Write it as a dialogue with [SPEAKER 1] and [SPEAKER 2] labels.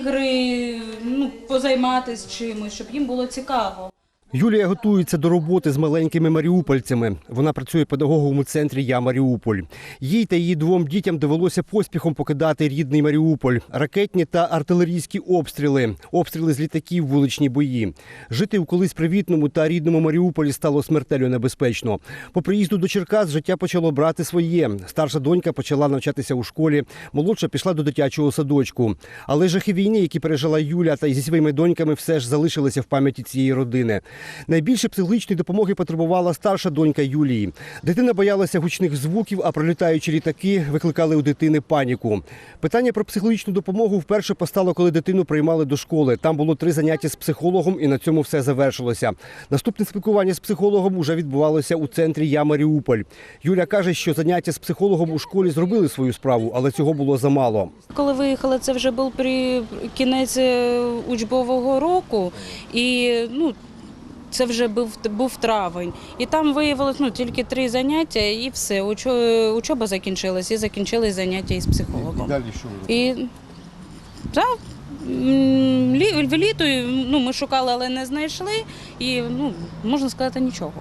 [SPEAKER 1] ігри, ну позайматися чимось, щоб їм було цікаво.
[SPEAKER 2] Юлія готується до роботи з маленькими маріупольцями. Вона працює педагогом у центрі Я Маріуполь. Їй та її двом дітям довелося поспіхом покидати рідний Маріуполь, ракетні та артилерійські обстріли, обстріли з літаків, вуличні бої. Жити у колись привітному та рідному Маріуполі стало смертельно небезпечно. По приїзду до Черкас життя почало брати своє. Старша донька почала навчатися у школі, молодша пішла до дитячого садочку. Але жахи війни, які пережила Юля та зі своїми доньками, все ж залишилися в пам'яті цієї родини. Найбільше психологічної допомоги потребувала старша донька Юлії. Дитина боялася гучних звуків, а пролітаючі літаки викликали у дитини паніку. Питання про психологічну допомогу вперше постало, коли дитину приймали до школи. Там було три заняття з психологом, і на цьому все завершилося. Наступне спілкування з психологом уже відбувалося у центрі Я Маріуполь. Юля каже, що заняття з психологом у школі зробили свою справу, але цього було замало.
[SPEAKER 1] Коли виїхали, це вже був при кінець е, учбового року, і ну. Це вже був, був травень. І там виявилось ну, тільки три заняття і все. Учо- Учоба закінчилась і закінчились заняття із психологом.
[SPEAKER 2] Далі що ви?
[SPEAKER 1] І так, лі- літо ну, ми шукали, але не знайшли. І ну, можна сказати, нічого.